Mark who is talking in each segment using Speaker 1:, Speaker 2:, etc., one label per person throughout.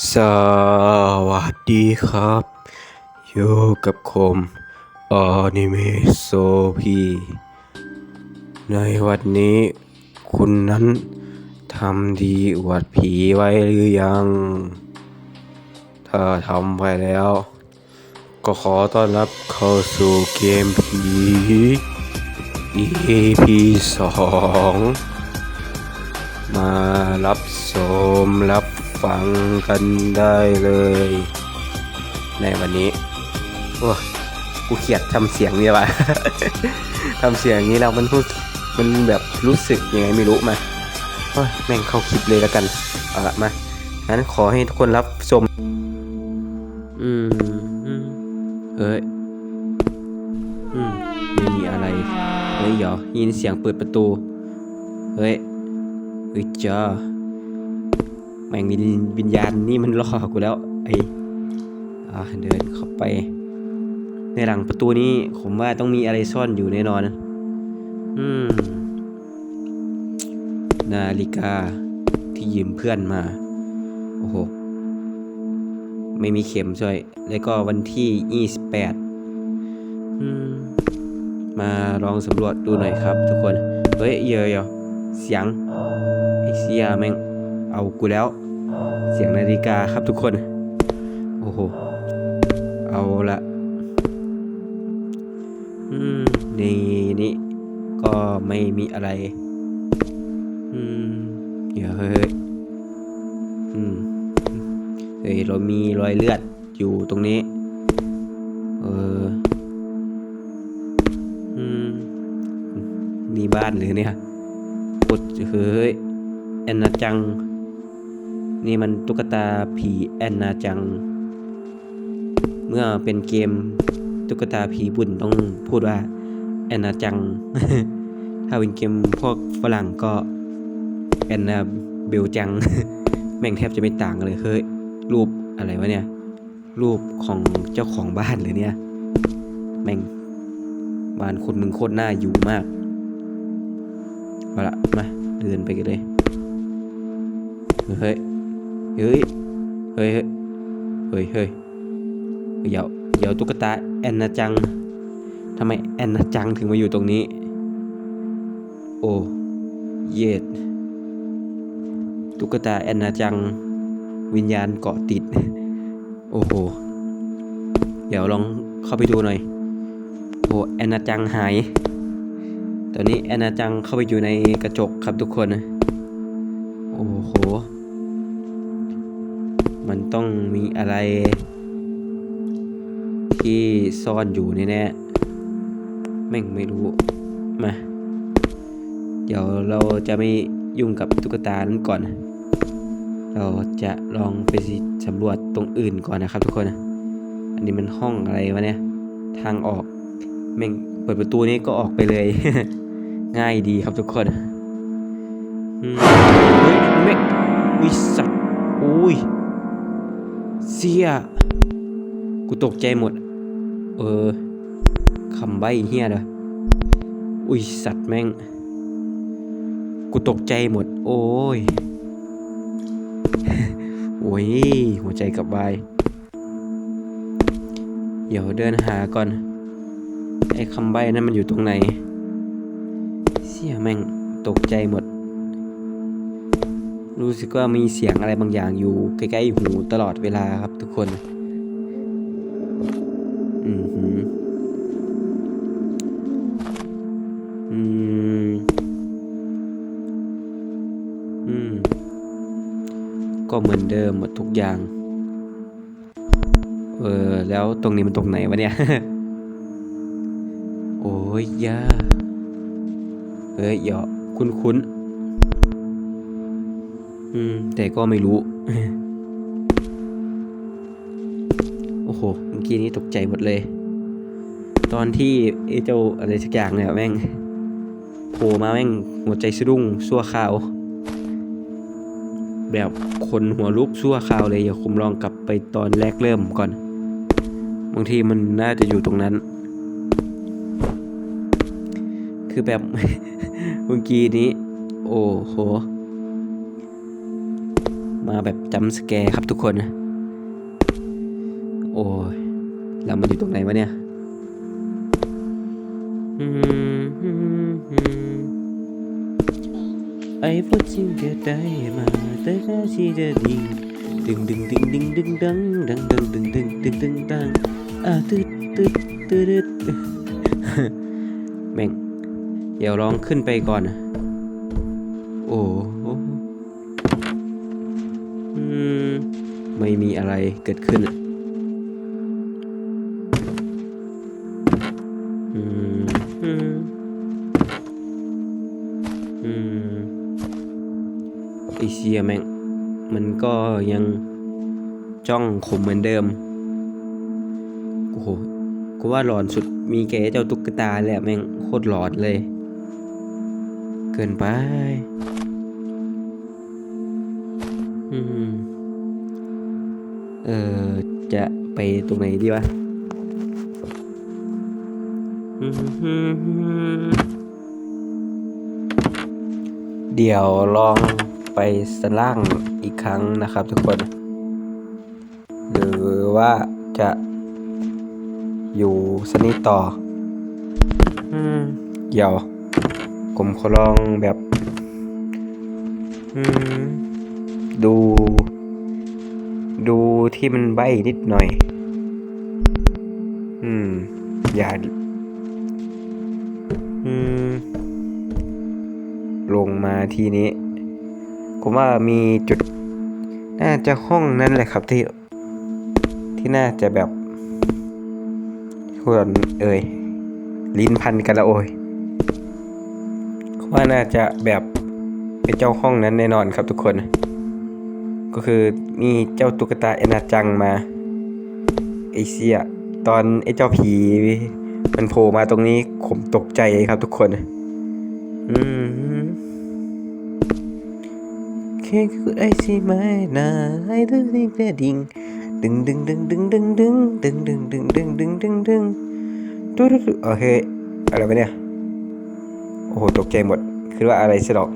Speaker 1: สวัสดีครับ อยู่กับคมอนิเมะโซพีในวันนี้คุณนั้นทำดีอวดผีไว้หรือยัง ถ้าทำไวแล้ว ก็ขอต้อนรับเข้าสู่เกมผี EP สองมารับชมรับ ฟังกันได้เลย ในวันนี้ โอ้กูเขียดทำเสียงนี่วะทำเสียงนี้แล้วมันรู้มันแบบรู้สึกยังไงไม่รู้มาโอ้ยแม่งเข้าคลิปเลยแล้วกัน เอาละมา งั้นขอให้ทุกคนรับชม อืมอืมเอ้ย อืม ไม่มีอะไร เฮ้ยเดี๋ยวยินเสียงเปิดประตู เฮ้ยเฮ้ยจ้า แม่งวิญวิญญาณนี่มันล่อกูแล้วไอ้เดินเข้าไป ในหลังประตูนี้ผมว่าต้องมีอะไรซ่อนอยู่แน่นอน อืม นาฬิกาที่ยืมเพื่อนมา โอ้โห ไม่มีเข็มช่วย แล้วก็วันที่ 28 อืม มาลองสำรวจดูหน่อยครับทุกคน เฮ้ย เยอะเยอะเสียงไอเสียแม่งเอากูแล้ว เสียงนาฬิกาครับทุกคน โอ้โห เอาละอืมนี่นี่ก็ไม่มีอะไร อืมเดี๋ยวเฮ้ยอืมเฮ้ยเรามีรอยเลือดอยู่ตรงนี้ เออ อืม นี่บ้านหรือเนี่ยกดเฮ้ยแอนนาจัง นี่มันตุ๊กตาผีแอนนาจัง เมื่อเป็นเกมตุ๊กตาผีบุญต้องพูดว่าแอนนาจัง ถ้าเป็นเกมพวกฝรั่งก็แอนนาเบลจัง แม่งแทบจะไม่ต่างกันเลยเฮ้ยรูปอะไรวะเนี่ย รูปของเจ้าของบ้านเลยเนี่ย แม่งบ้านคนมึงโคตรน่าอยู่มากเอาละมาเดินไปกันเลย เฮ้ย เฮ้ย เฮ้ย เฮ้ย เฮ้ยเดี๋ยวเดี๋ยวตุ๊กตาแอนนาจังทำไมแอนนาจังถึงมาอยู่ตรงนี้ โอ้เย็ดตุ๊กตาแอนนาจัง วิญญาณเกาะติด โอ้โห เดี๋ยวลองเข้าไปดูหน่อย โอ้แอนนาจังหาย ตอนนี้แอนนาจังเข้าไปอยู่ในกระจกครับทุกคน ต้องมีอะไร ที่ซ่อนอยู่แน่ๆแม่งไม่รู้ มา เดี๋ยวเราจะไม่ยุ่งกับตุ๊กตานั้นก่อน เราจะลองไปสำรวจตรงอื่นก่อนนะครับทุกคน อันนี้มันห้องอะไรวะเนี่ย ทางออก แม่งเปิดประตูนี้ก็ออกไปเลย ง่ายดีครับทุกคนเฮ้ยแม่งวิสัตว์อุ้ย เสียกูตกใจหมด เออคำใบเฮียเด้ออุ้ยสัตว์แม่ง กูตกใจหมด โอ้ย โอ้ย หัวใจกับวายเดี๋ยวเดินหาก่อน ไอ้คำใบนั้นมันอยู่ตรงไหน เสียแม่งตกใจหมด รู้สึกว่ามีเสียงอะไรบางอย่างอยู่ใกล้ๆหูตลอดเวลาครับทุกคน อือหืออืมอืม ก็เหมือนเดิมหมดทุกอย่าง เออ แล้วตรงนี้มันตรงไหนวะเนี่ย โอ้ยยาเฮ้ยเหยาะคุ้นคุ้นๆ แต่ก็ไม่รู้ โอ้โห เมื่อกี้นี้ตกใจหมดเลย ตอนที่ไอ้เจ้าอะไรสักอย่างเนี่ยแม่งโผล่มาแม่งหัวใจสะดุ้งชั่วคราว แบบคนหัวลุกชั่วคราวเลยอย่าคุมลองกลับไปตอนแรกเริ่มก่อน บางทีมันน่าจะอยู่ตรงนั้น คือแบบ เมื่อกี้นี้ โอ้โห มาแบบจำสแกร์ครับทุกคน โอ้ยเรามาอยู่ตรงไหนวะเนี่ยไอ้พวกจิงก็ได้มาแต่ก็ชีจะดีดึงดึงดึงดึงดึงดังดังดังดึงดึงดึงดึงดังอะตึ๊ดตึ๊ดตึ๊ดตึ๊ดแม่งเดี๋ยวลองขึ้นไปก่อนนะโอ้ อะไรเกิดขึ้นอืมอืมอืมไอเชียแม่ง มันก็ยังจ้องข่มเหมือนเดิมโอ้โหกูว่าหลอนสุดมีแกเจ้าตุ๊กตาแหละแม่งโคตรหลอนเลย เกินไป อืม เออจะไปตรงไหนดีวะอืมเดี๋ยวลองไปสนล่างอีกครั้งนะครับทุกคน หรือว่าจะอยู่สนิทต่ออืมเดี๋ยว ผมขอลองแบบอืมดู ดูที่มันใบนิดหน่อย อืม อย่า อืม ลงมาทีนี้ ผมว่ามีจุด น่าจะห้องนั้นแหละครับที่ ที่น่าจะแบบควรเอ่ย ลิ้นพันกันละโอยว่าน่าจะแบบเป็นเจ้าห้องนั้นแน่นอนครับทุกคน ก็คือมีเจ้าตุ๊กตาเอนาจังมาไอเซียตอนไอเจ้าผี มันโผล่มาตรงนี้ผมตกใจครับทุกคนอืมแค่คือไอซีไม่นาไอดึงดึงดึงดึงดึงดึงดึงดึงดึงดึงดึงดึงดึงดึงดึงดึงดูดูดูโอเคอะไรวะเนี่ย โอ้โห ตกใจหมด คือว่าอะไรสิหรอก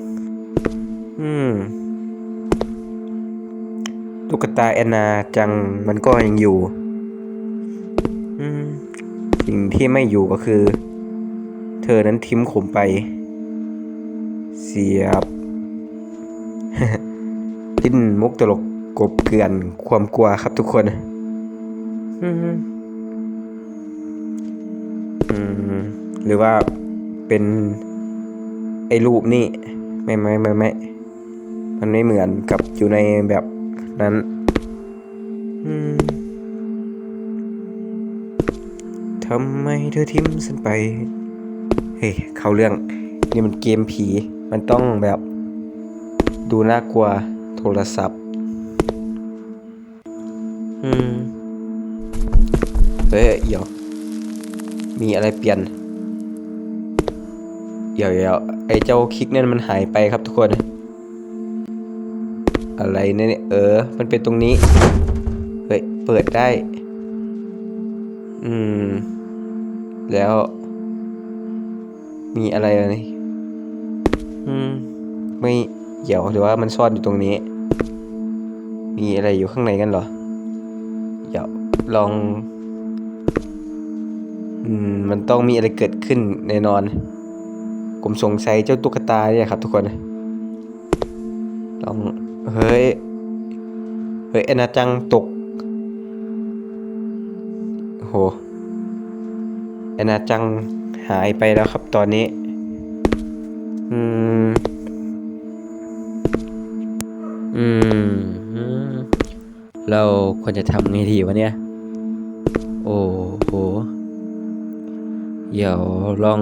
Speaker 1: อืม ตุ๊กตาแอนนาจังมันก็ยังอยู่อืมสิ่งที่ไม่อยู่ก็คือ เธอนั้นทิ้มขมไป เสียบดิ้นมุกตลกกบเกลื่อนความกลัวครับทุกคนอืมอืมหรือว่าเป็น ไอ้รูปนี่ ไม่ไม่ไม่ไม่มันไม่เหมือนกับอยู่ในแบบ นั้นอืมทำไมเธอทิ้มฉันไป เฮ้ย เข้าเรื่อง นี่มันเกมผี มันต้องแบบ ดูน่ากลัวโทรศัพท์ อืม เฮ้ยเดี๋ยว มีอะไรเปลี่ยน เดี๋ยวเดี๋ยวไอ้เจ้าคลิกนั่นมันหายไปครับทุกคน อะไรเนี่ยเออ มันเป็นตรงนี้ เฮ้ย เปิดได้ อืม แล้ว มีอะไรไหมอืม ไม่เดี๋ยวหรือว่ามันซ่อนอยู่ตรงนี้ มีอะไรอยู่ข้างในกันเหรอ เดี๋ยวลอง อืม มันต้องมีอะไรเกิดขึ้นแน่นอน ผมสงสัยเจ้าตุ๊กตาเนี่ยครับทุกคน ลอง เฮ้ย เฮ้ยอนาจังตกโอ้โหอนาจังหายไปแล้วครับตอนนี้ อืม อืม เราควรจะทำไงดีวะเนี่ย โอ้โห เดี๋ยวลอง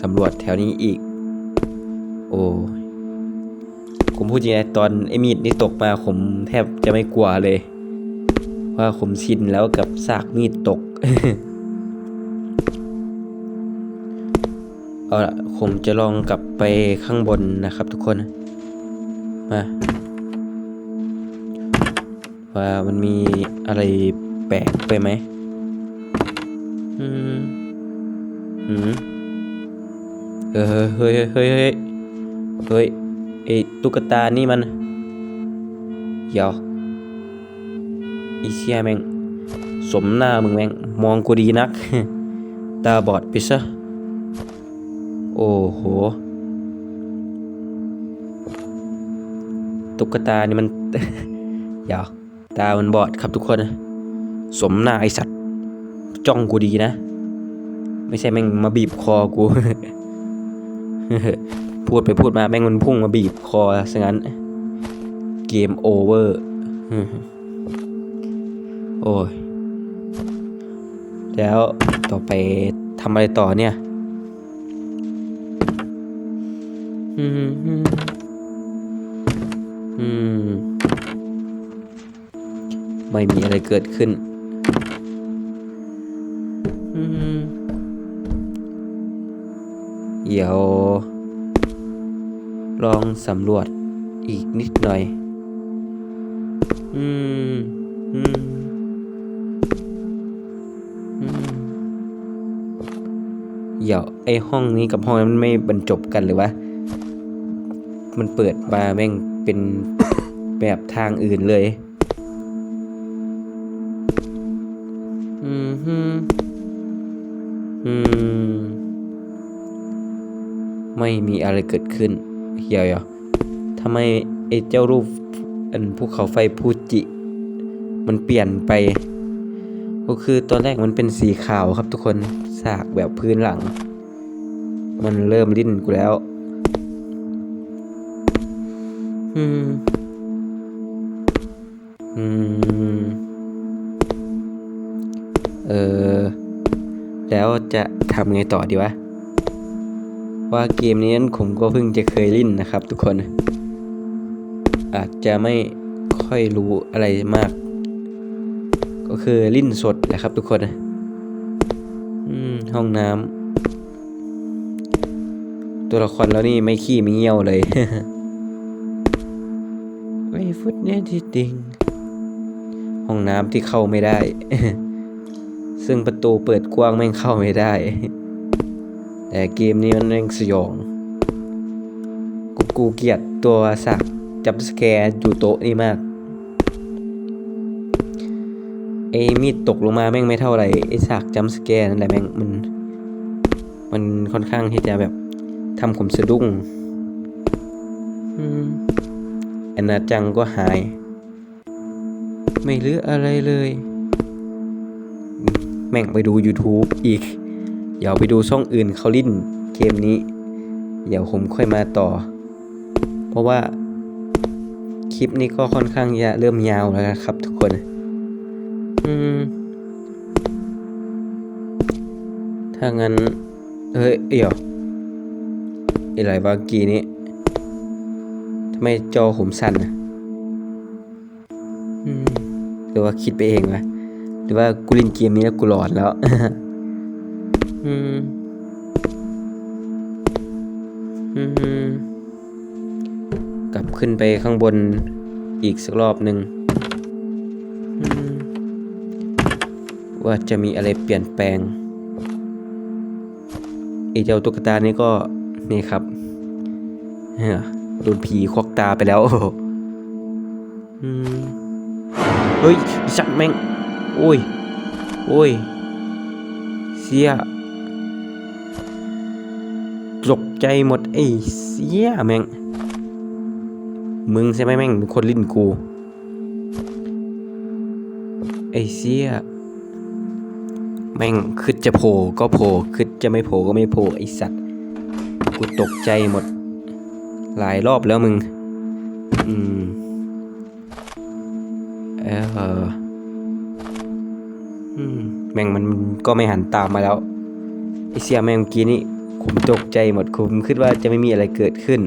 Speaker 1: สำรวจแถวนี้อีก โอ้ พูดจริงนะตอนไอ้มีดนี่ตกมาผมแทบจะไม่กลัวเลย ว่าผมชินแล้วกับซากมีดตก เอาละผมจะลองกลับไปข้างบนนะครับทุกคน มาว่ามันมีอะไรแปลกไปไหมอืมอืมเออเฮ้ยเฮ้ยเฮ้ยเฮ้ย ไอตุ๊กตานี่มันยดี๋ยวอีเชียแม่งสมหน้ามึงแม่งมองกูดีนัก ตาบอดไปซะโอ้โห ตุ๊กตานี่มันเดี๋ยวตามันบอดครับทุกคน สมหน้าไอสัตว์ จ้องกูดีนะ ไม่ใช่แม่งมาบีบคอกู พูดไปพูดมาแม่งมันพุ่งมาบีบคอซะงั้น เกมโอเวอร์โอ้ย แล้วต่อไปทำอะไรต่อเนี่ยอืมอืมไม่มีอะไรเกิดขึ้นอืมเดี๋ยว ลองสำรวจอีกนิดหน่อย อืม อืม อืม เดี๋ยวไอห้องนี้กับห้องนั้นมันไม่บรรจบกันหรือวะ มันเปิดมาแม่งเป็นแบบทางอื่นเลย อืมฮึอืม ไม่มีอะไรเกิดขึ้น เฮียอะทำไมไอ้เจ้ารูปอันภูเขาไฟฟูจิ มันเปลี่ยนไป ก็คือตอนแรกมันเป็นสีขาวครับทุกคนสากแบบพื้นหลัง มันเริ่มลิ้นกูแล้ว อืม อืม เออ แล้วจะทำไงต่อดีวะ ว่าเกมนี้นั้นผมก็เพิ่งจะเคยเล่นนะครับ ทุกคน อาจจะไม่ค่อยรู้อะไรมาก ก็คือลิ้นสดแหละครับ ทุกคนห้องน้ำตัวละครแล้วนี่ไม่ขี้ไม่เงี้ยวเลยไม่ฟุตเนี่ยที่ติงห้องน้ำที่เข้าไม่ได้ ซึ่งประตูเปิดกว้างแม่งเข้าไม่ได้ แต่เกมนี้มันแม่งสยองกูกูเกลียดตัวสักจับสแกร์อยู่โต๊ะนี่มากไอ้มีดตกลงมาแม่งไม่เท่าไหร่ไอ้สักจัมสแกร์นั่นแหละแม่งมัน มันค่อนข้างที่จะแบบทำผมสะดุ้งอืมอันนาจังก็หาย ไม่เหลืออะไรเลย แม่งไปดู YouTube อีก เดี๋ยวไปดูช่องอื่นเขาลิ้นเกมนี้ เดี๋ยวผมค่อยมาต่อ เพราะว่าคลิปนี้ก็ค่อนข้างจะเริ่มยาวแล้วนะครับทุกคน อืม ถ้างั้น เฮ้ย เดี๋ยวอะไรบางกีนี้ทำไมจอผมสั่นอะหรือว่าคิดไปเองวะหรือว่ากูเล่นเกมนี้แล้วกูหลอนแล้ว อืมอืมกลับขึ้นไปข้างบนอีกสักรอบหนึ่งว่าจะมีอะไรเปลี่ยนแปลงไอเจ้าตุ๊กตานี่ก็นี่ครับโดนผีควักตาไปแล้วเฮ้ยสัตว์แม่ง โอ้ย โอ้ย เสีย ตกใจหมดไอ้เสียแม่ง มึงใช่ไหมแม่งเป็นคนลิ้นกู ไอ้เสียแม่งคิดจะโผล่ก็โผล่คิดจะไม่โผล่ก็ไม่โผล่ไอ้สัตว์ กูตกใจหมด หลายรอบแล้วมึง อืม เอออืม แม่งมันก็ไม่หันตามมาแล้ว ไอเสียแม่งเมื่อกี้นี่ ผมตกใจหมดผมคิดว่าจะไม่มีอะไรเกิดขึ้น